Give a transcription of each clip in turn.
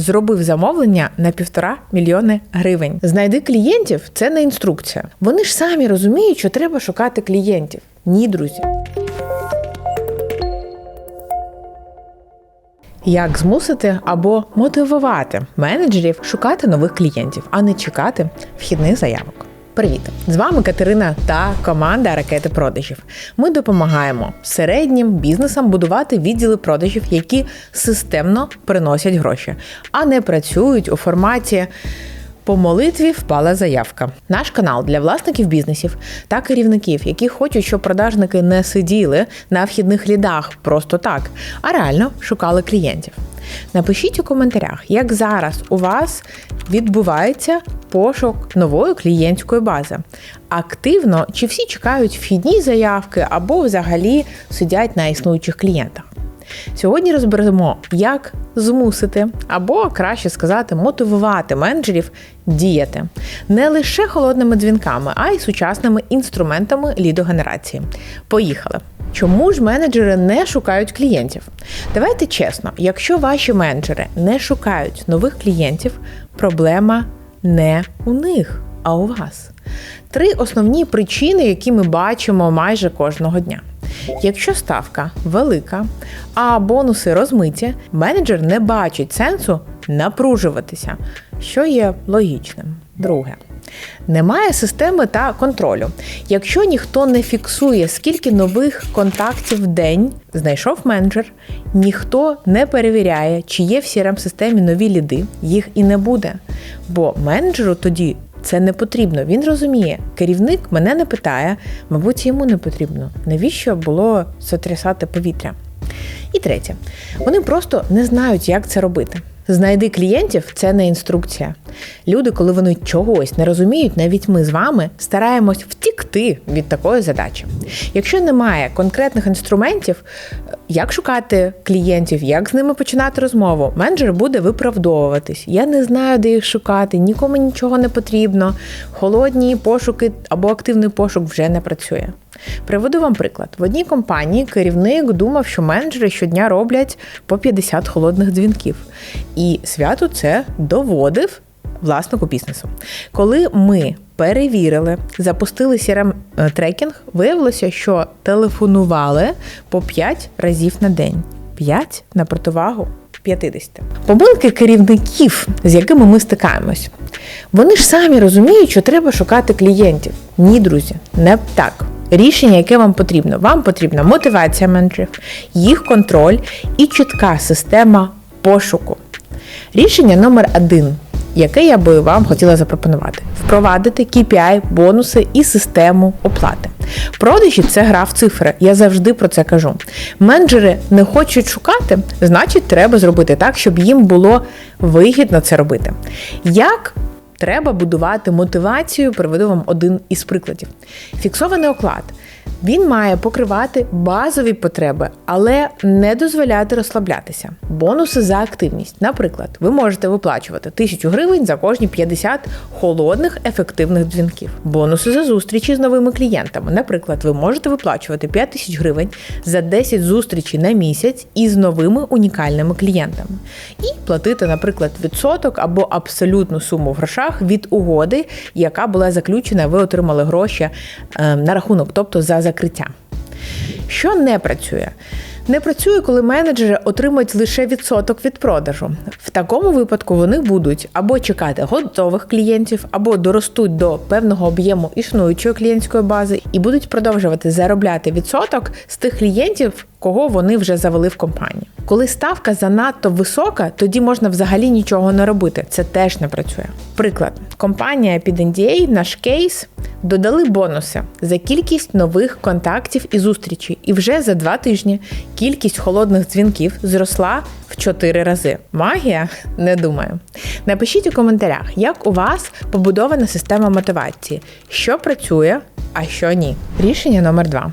зробив замовлення на півтора мільйони гривень. Знайди клієнтів це не інструкція. Вони ж самі розуміють, що треба шукати клієнтів. Ні, друзі. Як змусити або мотивувати менеджерів шукати нових клієнтів, а не чекати вхідних заявок. Привіт! З вами Катерина та команда ракети продажів. Ми допомагаємо середнім бізнесам будувати відділи продажів, які системно приносять гроші, а не працюють у форматі. По молитві впала заявка. Наш канал для власників бізнесів та керівників, які хочуть, щоб продажники не сиділи на вхідних лідах просто так, а реально шукали клієнтів. Напишіть у коментарях, як зараз у вас відбувається пошук нової клієнтської бази. Активно чи всі чекають вхідні заявки або взагалі сидять на існуючих клієнтах. Сьогодні розберемо, як змусити або краще сказати, мотивувати менеджерів діяти не лише холодними дзвінками, а й сучасними інструментами лідогенерації. Поїхали! Чому ж менеджери не шукають клієнтів? Давайте чесно, якщо ваші менеджери не шукають нових клієнтів, проблема не у них, а у вас. Три основні причини, які ми бачимо майже кожного дня. Якщо ставка велика, а бонуси розмиті, менеджер не бачить сенсу напружуватися, що є логічним. Друге. Немає системи та контролю. Якщо ніхто не фіксує, скільки нових контактів в день знайшов менеджер, ніхто не перевіряє, чи є в crm системі нові ліди, їх і не буде. Бо менеджеру тоді це не потрібно. Він розуміє, керівник мене не питає, мабуть, йому не потрібно. Навіщо було сотрясати повітря? І третє, вони просто не знають, як це робити. Знайди клієнтів це не інструкція. Люди, коли вони чогось не розуміють, навіть ми з вами стараємось втікти від такої задачі. Якщо немає конкретних інструментів, як шукати клієнтів, як з ними починати розмову, менеджер буде виправдовуватись. Я не знаю, де їх шукати, нікому нічого не потрібно. Холодні пошуки або активний пошук вже не працює. Приведу вам приклад: в одній компанії керівник думав, що менеджери щодня роблять по 50 холодних дзвінків. І свято це доводив власнику бізнесу. Коли ми перевірили, запустили crm е, трекінг, виявилося, що телефонували по 5 разів на день. 5 на противагу 50. Помилки керівників, з якими ми стикаємось. Вони ж самі розуміють, що треба шукати клієнтів. Ні, друзі, не так. Рішення, яке вам потрібно. Вам потрібна мотивація менеджерів, їх контроль і чітка система пошуку. Рішення номер один, яке я би вам хотіла запропонувати: впровадити KPI, бонуси і систему оплати. Продажі це гра в цифри. Я завжди про це кажу. Менеджери не хочуть шукати, значить, треба зробити так, щоб їм було вигідно це робити. Як Треба будувати мотивацію. Приведу вам один із прикладів. Фіксований оклад. Він має покривати базові потреби, але не дозволяти розслаблятися. Бонуси за активність. Наприклад, ви можете виплачувати 1000 гривень за кожні 50 холодних ефективних дзвінків. Бонуси за зустрічі з новими клієнтами. Наприклад, ви можете виплачувати 5000 гривень за 10 зустрічей на місяць із новими унікальними клієнтами. І платити, наприклад, відсоток або абсолютну суму в грошах від угоди, яка була заключена, ви отримали гроші е, на рахунок, тобто за закриття. Що не працює? Не працює, коли менеджери отримують лише відсоток від продажу. В такому випадку вони будуть або чекати готових клієнтів, або доростуть до певного об'єму існуючої клієнтської бази і будуть продовжувати заробляти відсоток з тих клієнтів, кого вони вже завели в компанію. Коли ставка занадто висока, тоді можна взагалі нічого не робити. Це теж не працює. Приклад, компанія під NDA, наш кейс, додали бонуси за кількість нових контактів і зустрічей. І вже за два тижні кількість холодних дзвінків зросла в 4 рази. Магія? Не думаю. Напишіть у коментарях, як у вас побудована система мотивації, що працює, а що ні. Рішення номер два.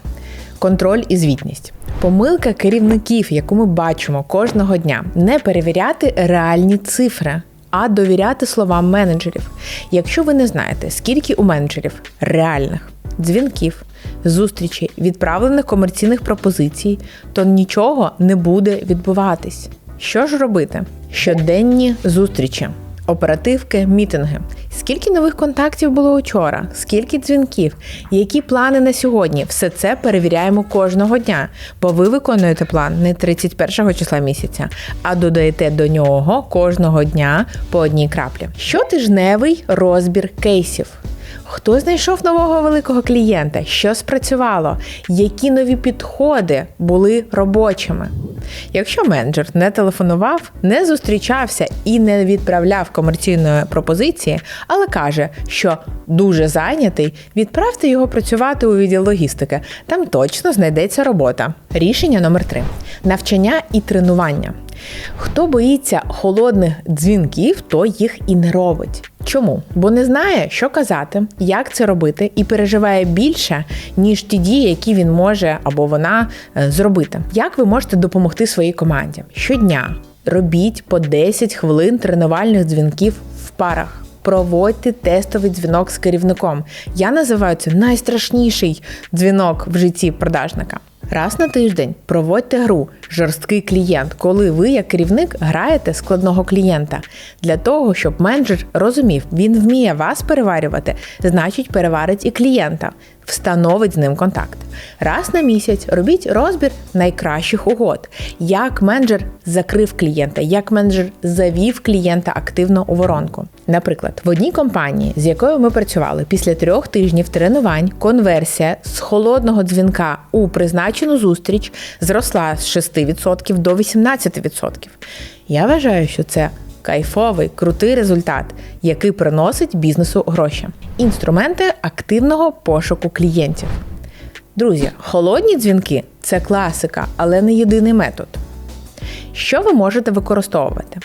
Контроль і звітність. Помилка керівників, яку ми бачимо кожного дня, не перевіряти реальні цифри, а довіряти словам менеджерів. Якщо ви не знаєте, скільки у менеджерів реальних дзвінків, зустрічей, відправлених комерційних пропозицій, то нічого не буде відбуватись. Що ж робити? Щоденні зустрічі. Оперативки, мітинги. Скільки нових контактів було вчора? Скільки дзвінків? Які плани на сьогодні? Все це перевіряємо кожного дня, бо ви виконуєте план не 31 числа місяця, а додаєте до нього кожного дня по одній краплі. Щотижневий розбір кейсів. Хто знайшов нового великого клієнта? Що спрацювало? Які нові підходи були робочими? Якщо менеджер не телефонував, не зустрічався і не відправляв комерційної пропозиції, але каже, що дуже зайнятий, відправте його працювати у відділ логістики. Там точно знайдеться робота. Рішення номер три: навчання і тренування. Хто боїться холодних дзвінків, то їх і не робить. Чому? Бо не знає, що казати, як це робити, і переживає більше, ніж ті дії, які він може або вона е, зробити. Як ви можете допомогти своїй команді? Щодня робіть по 10 хвилин тренувальних дзвінків в парах. Проводьте тестовий дзвінок з керівником. Я називаю це найстрашніший дзвінок в житті продажника. Раз на тиждень проводьте гру жорсткий клієнт, коли ви, як керівник, граєте складного клієнта. Для того, щоб менеджер розумів, він вміє вас переварювати, значить переварить і клієнта, встановить з ним контакт. Раз на місяць робіть розбір найкращих угод, як менеджер закрив клієнта, як менеджер завів клієнта активно у воронку. Наприклад, в одній компанії, з якою ми працювали після трьох тижнів тренувань, конверсія з холодного дзвінка у призначену зустріч зросла з 6% до 18%. Я вважаю, що це кайфовий, крутий результат, який приносить бізнесу гроші. Інструменти активного пошуку клієнтів. Друзі, холодні дзвінки це класика, але не єдиний метод. Що ви можете використовувати?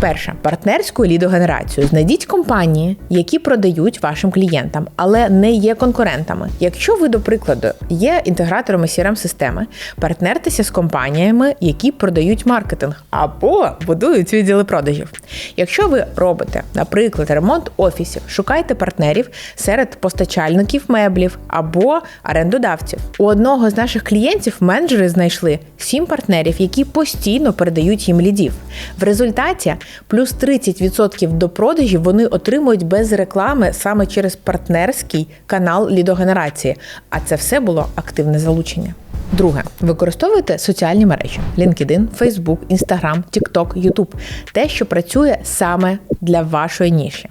Перше партнерську лідогенерацію. Знайдіть компанії, які продають вашим клієнтам, але не є конкурентами. Якщо ви, до прикладу, є інтеграторами crm системи партнертеся з компаніями, які продають маркетинг або будують відділи продажів. Якщо ви робите, наприклад, ремонт офісів, шукайте партнерів серед постачальників меблів або орендодавців. У одного з наших клієнтів менеджери знайшли сім партнерів, які постійно передають їм лідів. В результаті плюс 30% до продажів вони отримують без реклами саме через партнерський канал лідогенерації. А це все було активне залучення. Друге, використовуйте соціальні мережі: LinkedIn, Facebook, Instagram, TikTok, YouTube. те, що працює саме для вашої ніші.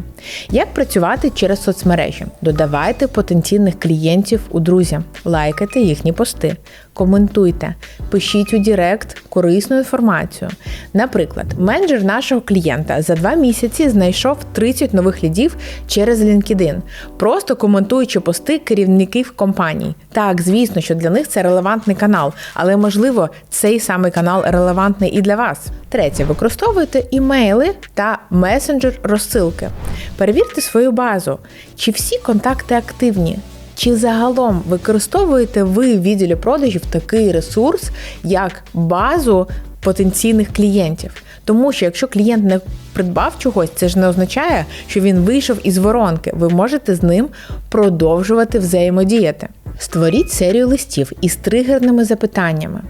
Як працювати через соцмережі? Додавайте потенційних клієнтів у друзі, лайкайте їхні пости, коментуйте, пишіть у Директ корисну інформацію. Наприклад, менеджер нашого клієнта за два місяці знайшов 30 нових лідів через LinkedIn, просто коментуючи пости керівників компаній. Так, звісно, що для них це релевантний канал, але можливо цей самий канал релевантний і для вас. Третє, використовуйте імейли та месенджер розсилки. Перевірте свою базу, чи всі контакти активні. Чи загалом використовуєте ви в відділі продажів такий ресурс, як базу потенційних клієнтів? Тому що якщо клієнт не придбав чогось, це ж не означає, що він вийшов із воронки. Ви можете з ним продовжувати взаємодіяти. Створіть серію листів із тригерними запитаннями.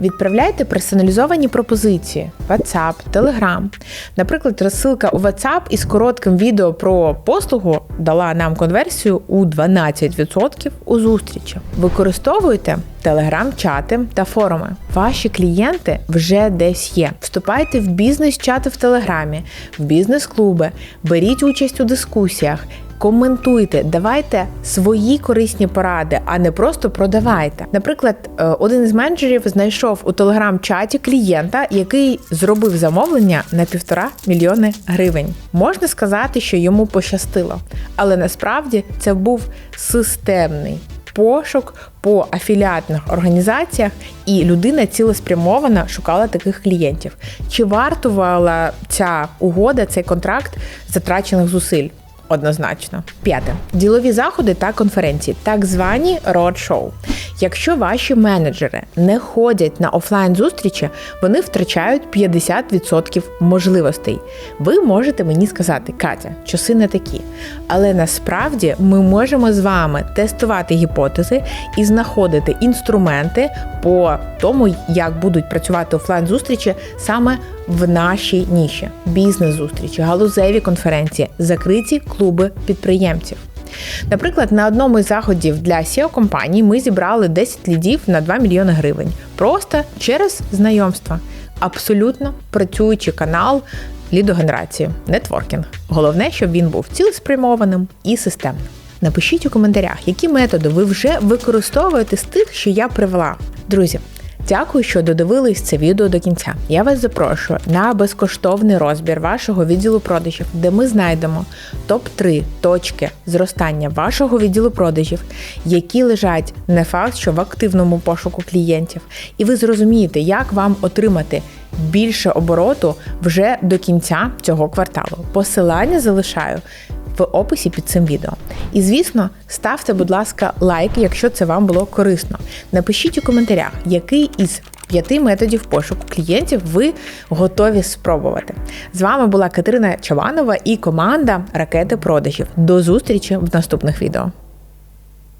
Відправляйте персоналізовані пропозиції WhatsApp, Telegram. Наприклад, розсилка у WhatsApp із коротким відео про послугу дала нам конверсію у 12% у зустрічі. Використовуйте телеграм-чати та форуми. Ваші клієнти вже десь є. Вступайте в бізнес-чати в Телеграмі, в бізнес-клуби, беріть участь у дискусіях. Коментуйте, давайте свої корисні поради, а не просто продавайте. Наприклад, е, один із менеджерів знайшов у телеграм-чаті клієнта, який зробив замовлення на півтора мільйони гривень. Можна сказати, що йому пощастило, але насправді це був системний. Пошук по афіліатних організаціях, і людина цілеспрямовано шукала таких клієнтів. Чи вартувала ця угода, цей контракт затрачених зусиль? Однозначно. П'яте ділові заходи та конференції, так звані roadshow. Якщо ваші менеджери не ходять на офлайн зустрічі, вони втрачають 50% можливостей. Ви можете мені сказати, Катя, часи не такі. Але насправді ми можемо з вами тестувати гіпотези і знаходити інструменти по тому, як будуть працювати офлайн зустрічі саме в нашій ніші: бізнес-зустрічі, галузеві конференції, закриті клуби підприємців. Наприклад, на одному із заходів для seo компаній ми зібрали 10 лідів на 2 мільйони гривень просто через знайомства. Абсолютно працюючий канал лідогенерації, нетворкінг. Головне, щоб він був цілеспрямованим і системним. Напишіть у коментарях, які методи ви вже використовуєте з тих, що я привела. Друзі, Дякую, що додивились це відео до кінця. Я вас запрошую на безкоштовний розбір вашого відділу продажів, де ми знайдемо топ-3 точки зростання вашого відділу продажів, які лежать не факт, що в активному пошуку клієнтів, і ви зрозумієте, як вам отримати більше обороту вже до кінця цього кварталу. Посилання залишаю в описі під цим відео. І звісно, ставте, будь ласка, лайк, якщо це вам було корисно. Напишіть у коментарях, який із п'яти методів пошуку клієнтів ви готові спробувати. З вами була Катерина Чаванова і команда Ракети продажів. До зустрічі в наступних відео.